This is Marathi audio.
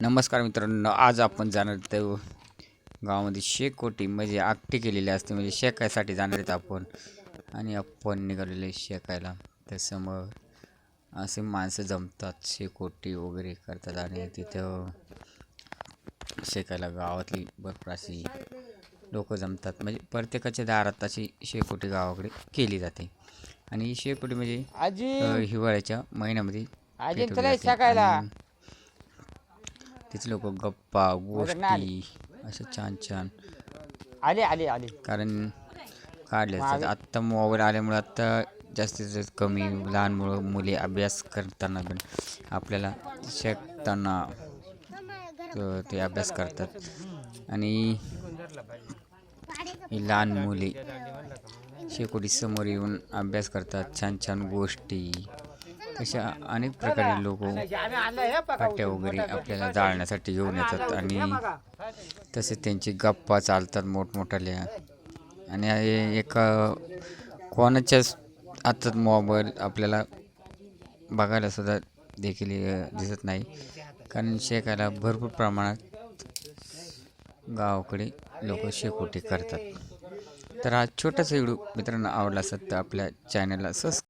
नमस्कार मित्रांनो आज आपण जाणार आहोत गावामध्ये शेकोटी म्हणजे आकटी केलेली असते म्हणजे शेकायसाठी जाणार आहेत आपण. आणि आपण निघालेले शेकायला. त्याच्यामुळं असे माणसं जमतात शेकोटी वगैरे करतात आणि तिथं शेकायला गावातली भरपूर अशी लोक जमतात. म्हणजे प्रत्येकाच्या दारात अशी शेकोटी गावाकडे केली जाते. आणि शेकोटी म्हणजे हिवाळ्याच्या महिन्यामध्ये. शेकायला. तिथे लोक गप्पा गोष्टी असं छान छान. आले आले आले. कारण काढले आत्ता मोबाईल आल्यामुळे आत्ता जास्तीत जास्त कमी लहान मुलं मुले अभ्यास करताना पण आपल्याला शिकताना त- ते अभ्यास करतात. आणि लहान मुले शेकोटी समोर येऊन अभ्यास करतात. छान छान गोष्टी. अशा अनेक प्रकारे लोक पाट्या वगैरे आपल्याला जाळण्यासाठी घेऊन येतात आणि तसेच त्यांची गप्पा चालतात मोठमोठ्याल्या आणि एका कोणाच्याच हातात मोबाईल आपल्याला बघायला सुद्धा देखील दिसत नाही. कारण शेकायला भरपूर प्रमाणात गावाकडे लोक शेकोटी करतात. तर हा छोटासा व्हिडिओ मित्रांनो आवडला असत तर आपल्या चॅनलला सबस्क्राईब